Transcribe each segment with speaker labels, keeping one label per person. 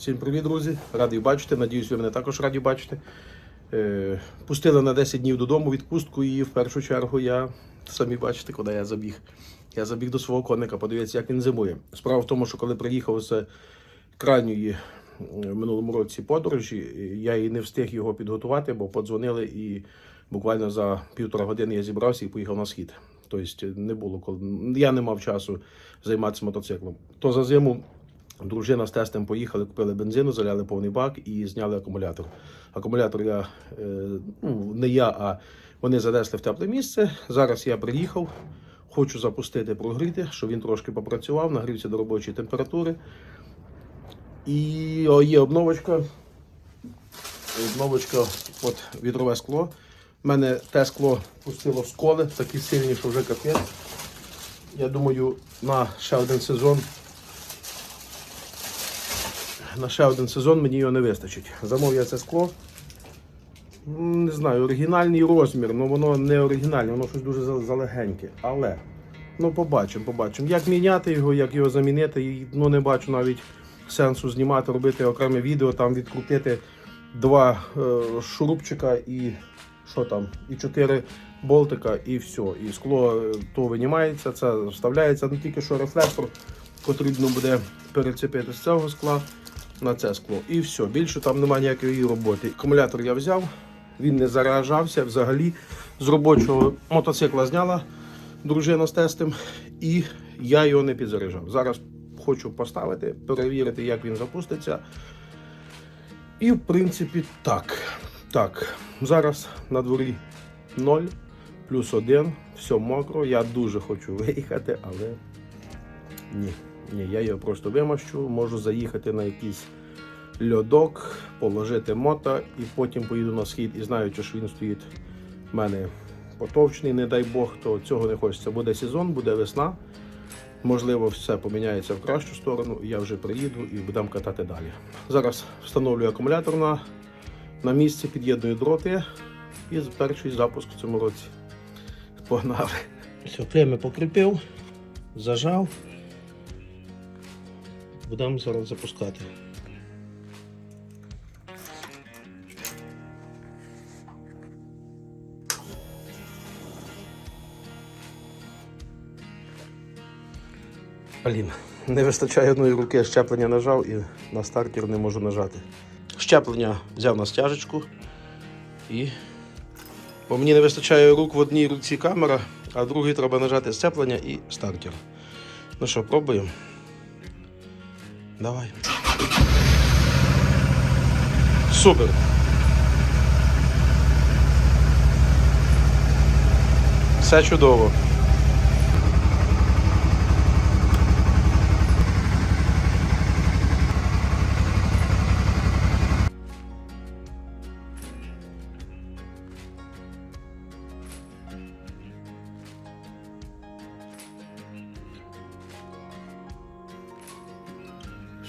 Speaker 1: Всім привіт, друзі! Радий бачити. Надіюсь, ви мене також раді бачити. Е, Пустили на 10 днів додому відпустку, і в першу чергу я самі бачите, куди я забіг. Я забіг до свого коника, подивіться, як він зимує. Справа в тому, що коли приїхав з крайньої е, в минулому році подорожі, я і не встиг його підготувати, бо подзвонили і буквально за півтора години я зібрався і поїхав на схід. Тобто не було коли я не мав часу займатися мотоциклом. То за зиму Дружина з тестем поїхали, купили бензину, заляли повний бак і зняли акумулятор. Акумулятор я е, ну, не я, а вони занесли в тепле місце. Зараз я приїхав, хочу запустити, прогріти, щоб він трошки попрацював, нагрівся до робочої температури. І о, є обновочка. Обновочка, от вітрове скло. У мене те скло пустило сколи, такі сильні, що вже капець. Я думаю, на ще один сезон на ще один сезон мені його не вистачить. Замов я це скло. Не знаю, оригінальний розмір, але воно не оригінальне, воно щось дуже залегеньке. Але ну побачимо, побачимо. Як міняти його, як його замінити, ну не бачу навіть сенсу знімати, робити окреме відео, там відкрутити два е, шурупчика і що там, і чотири болтика, і все. І скло е, то винімається, це вставляється, не тільки що рефлектор потрібно буде перецепити з цього скла на це скло. І все, більше там немає ніякої роботи. Акумулятор я взяв, він не заражався взагалі. З робочого мотоцикла зняла дружина з тестом, і я його не підзаряджав. Зараз хочу поставити, перевірити, як він запуститься. І в принципі так. Так, зараз на дворі 0 плюс 1, все мокро. Я дуже хочу виїхати, але ні. Ні, я його просто вимащу, можу заїхати на якийсь льодок, положити мото і потім поїду на схід і знаючи, що він стоїть в мене потовчений, не дай Бог, то цього не хочеться. Буде сезон, буде весна. Можливо, все поміняється в кращу сторону, я вже приїду і будемо катати далі. Зараз встановлюю акумулятор на, на місці, під'єдную дроти і перший запуск в цьому році. Погнали. Все, клеми покріпив, зажав. Будемо зараз запускати. Блін, не вистачає одної руки, щеплення нажав і на стартер не можу нажати. Щеплення взяв на стяжечку і. Бо мені не вистачає рук в одній руці камера, а в другій треба нажати щеплення і стартер. Ну що, пробуємо. Давай. Супер. Все чудово.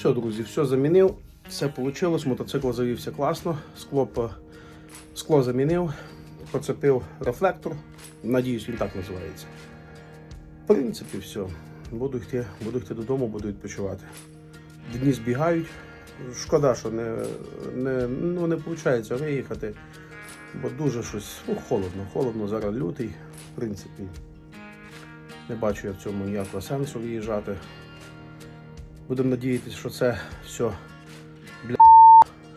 Speaker 1: Все, друзі, все замінив, все вийшло, мотоцикл завівся класно, скло, скло замінив, поцепив рефлектор. Надіюсь, він так називається. В принципі, все. Буду йти, буду йти додому, буду відпочивати. Дні збігають. Шкода, що не, не, ну, не виходить виїхати, бо дуже щось ну, холодно. Холодно, зараз лютий, в принципі. Не бачу я в цьому ніякого сенсу виїжджати. Будемо надіятися, що це все бля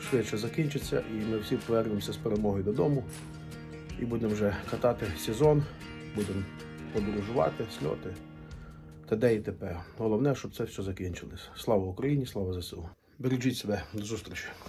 Speaker 1: швидше закінчиться і ми всі повернемося з перемогою додому. І будемо вже катати сезон, будемо подорожувати, сльоти. Т.д. і т.п. Головне, щоб це все закінчилось. Слава Україні, слава ЗСУ. Бережіть себе, до зустрічі.